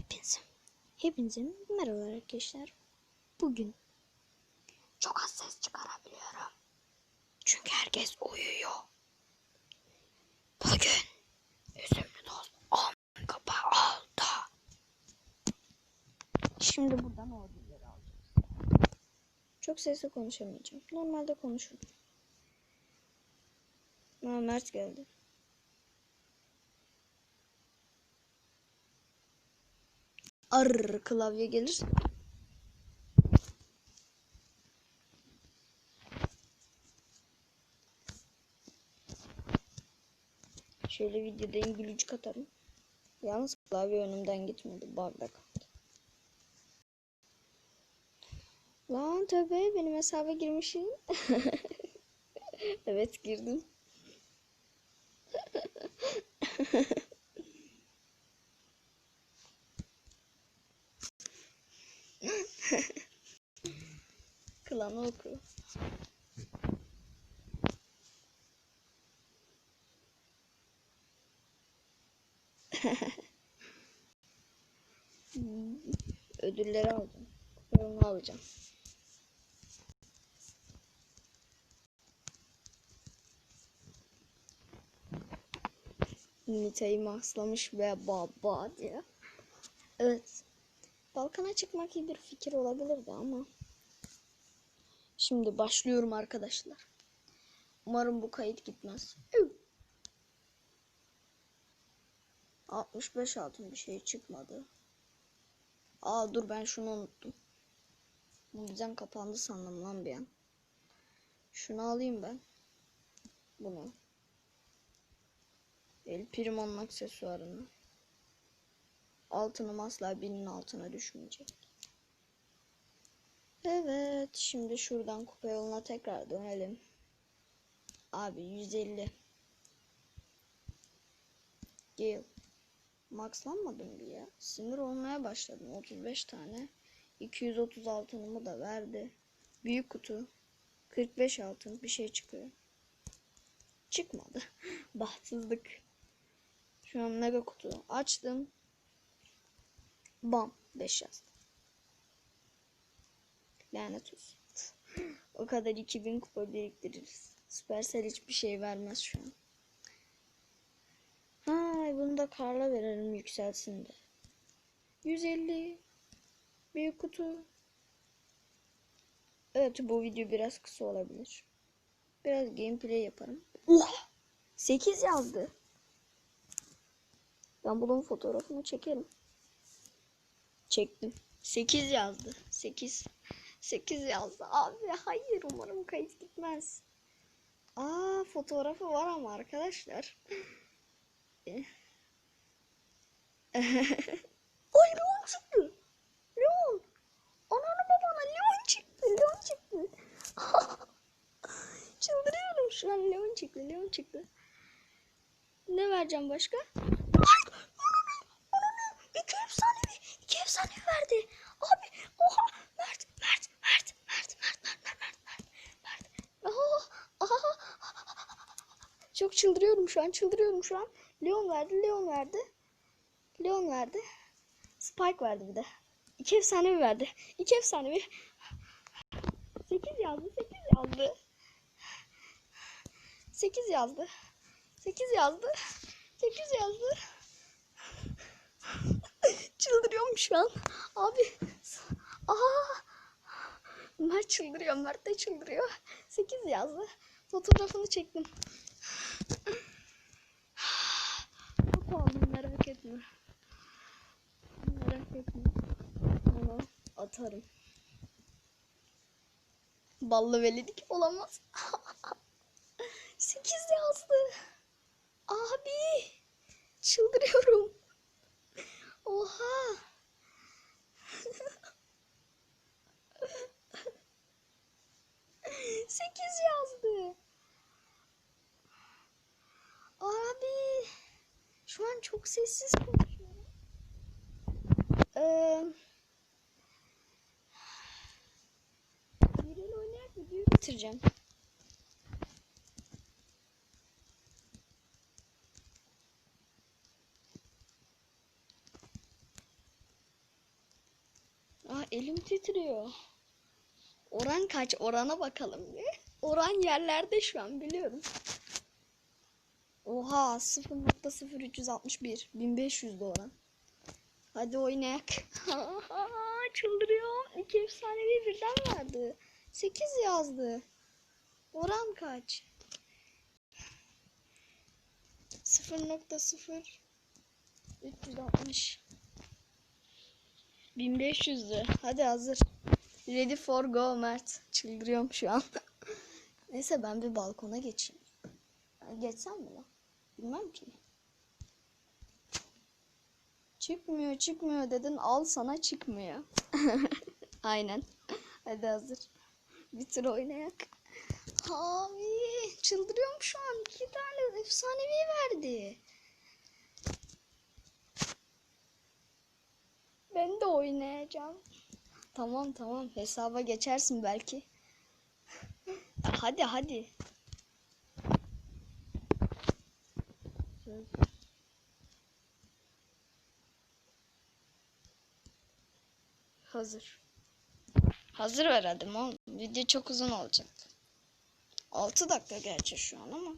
Hepinize, hepinize merhaba arkadaşlar. Bugün çok az ses çıkarabiliyorum. Çünkü herkes uyuyor. Bugün üzümlü dost 10 kapağı oldu. Şimdi buradan o ödülleri alacağız. Çok sesli konuşamayacağım. Normalde konuşurum. Aa, Mert geldi. Arr klavye gelir. Şöyle videoda İngilizce atarım. Yalnız klavye önümden gitmedi. Bug'da kaldı. Lan tabii benim hesaba girmişim. evet girdim. Klanı oku. Ödülleri alacağım. Onu alacağım. Nita'yı maslamış ve baba diye. Evet. Balkana çıkmak iyi bir fikir olabilirdi ama. Şimdi başlıyorum arkadaşlar. Umarım bu kayıt gitmez. Üv. 65 altın bir şey çıkmadı. Aa dur ben şunu unuttum. Bu yüzden kapandı sandım lan bir an. Şunu alayım ben. Bunu. El Primo'nun aksesuarını. Altınım asla birinin altına düşmeyecek. Evet, şimdi şuradan kupa yoluna tekrar dönelim. Abi 150. Gel. Maxlanmadım bir ya. Sinir olmaya başladım. 35 tane. 230 altınımı da verdi. Büyük kutu. 45 altın bir şey çıkıyor. Çıkmadı. Bahtsızlık. Şu an mega kutu açtım. Bam 5 yazdı. Lanet olsun. o kadar 2000 kupa biriktiririz. Supercell hiçbir şey vermez şu an. Ha, bunu da Karla verelim yükselsin de. 150 büyük kutu. Evet bu video biraz kısa olabilir. Biraz gameplay yaparım. Oha! 8 yazdı. Ben bunun fotoğrafını çekerim. Çektim. 8 yazdı. 8. 8 yazdı. Abi hayır umarım kayıt gitmez. Aa fotoğrafı var ama arkadaşlar. Ay Leon çıktı. Leon. Ananı babana Leon çıktı. Leon çıktı. Çıldırıyorum şu an Leon çıktı. Leon çıktı. Ne vereceğim başka? Çıldırıyorum şu an. Çıldırıyorum şu an. Leon verdi. Leon verdi. Leon verdi. Spike verdi bir de. İki efsanevi verdi. İki efsanevi. 8 yazdı. 8 yazdı. 8 yazdı. 8 yazdı. 8 yazdı. Çıldırıyorum şu an. Abi. Aha. Mert çıldırıyor. Mert de çıldırıyor. 8 yazdı. Fotoğrafını çektim. Çok aldım merak etme. Merak etme. Onu atarım. Ballı velidik olamaz. 8 yazdı. Abi. Çıldırıyorum. Oha. Sekiz yazdı. Abi. Şu an çok sessiz konuşuyorum. Ee, Birel oynayarak videoyu bitireceğim. titriyor. Oran kaç? Orana bakalım bir. Oran yerlerde şu an biliyorum. Oha 0.0361 1500 de oran. Hadi oynayak. Çıldırıyorum. İki efsanevi birden verdi. 8 yazdı. Oran kaç? 0.0 360 1500'dü. Hadi hazır. Ready for go Mert. Çıldırıyorum şu an. Neyse ben bir balkona geçeyim. Geçsem mi lan? Bilmem ki. Çıkmıyor çıkmıyor dedin al sana çıkmıyor. Aynen. Hadi hazır. Bitir oynayak. Abi çıldırıyorum şu an. İki tane efsanevi verdi. Ben de oynayacağım. Tamam tamam hesaba geçersin belki. Ya hadi hadi. Hazır. Hazır ver hadi oğlum. Video çok uzun olacak. 6 dakika gerçi şu an ama.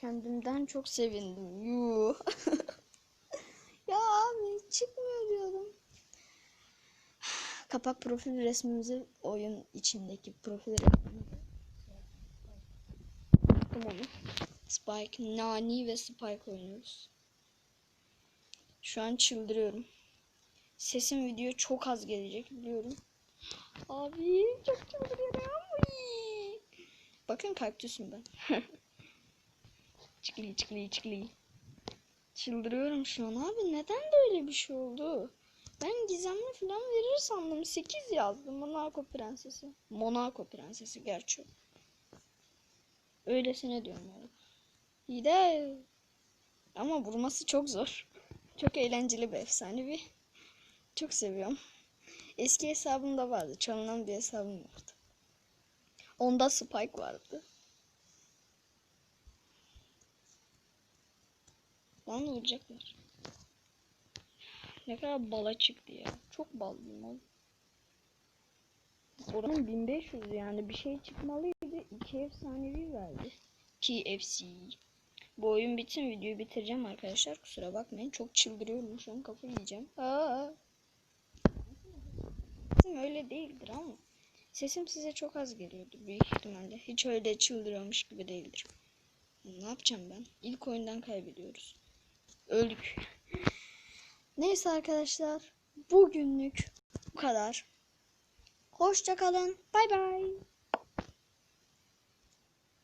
Kendimden çok sevindim. Yuu. ya abi çıkmıyor diyordum. Kapak profil resmimizi oyun içindeki profil resmimizi. Tamam. Spike, Nani ve Spike oynuyoruz. Şu an çıldırıyorum. Sesim video çok az gelecek biliyorum. Abi çok çıldırıyorum. Bakın kaktüsüm ben. çıkli çıkli çıkli. Çıldırıyorum şu an abi. Neden böyle bir şey oldu? Ben gizemli falan verir sandım. 8 yazdım. Monaco prensesi. Monaco prensesi gerçi. Öylesine diyorum yani. İyi de ama vurması çok zor. Çok eğlenceli bir efsanevi. Çok seviyorum. Eski hesabımda vardı. Çalınan bir hesabım vardı. Onda Spike vardı. Lan vuracaklar. Ne kadar bala çıktı ya. Çok ballıyım oğlum. Oranın 1500 yani bir şey çıkmalıydı. İki efsanevi verdi. KFC. Bu oyun bitsin videoyu bitireceğim arkadaşlar. Kusura bakmayın. Çok çıldırıyorum şu an kafa yiyeceğim. Aa. Öyle değildir ama. Sesim size çok az geliyordur büyük ihtimalle. Hiç öyle çıldırıyormuş gibi değildir. Ne yapacağım ben? İlk oyundan kaybediyoruz. Öldük. Neyse arkadaşlar. Bugünlük bu kadar. Hoşça kalın. Bay bay.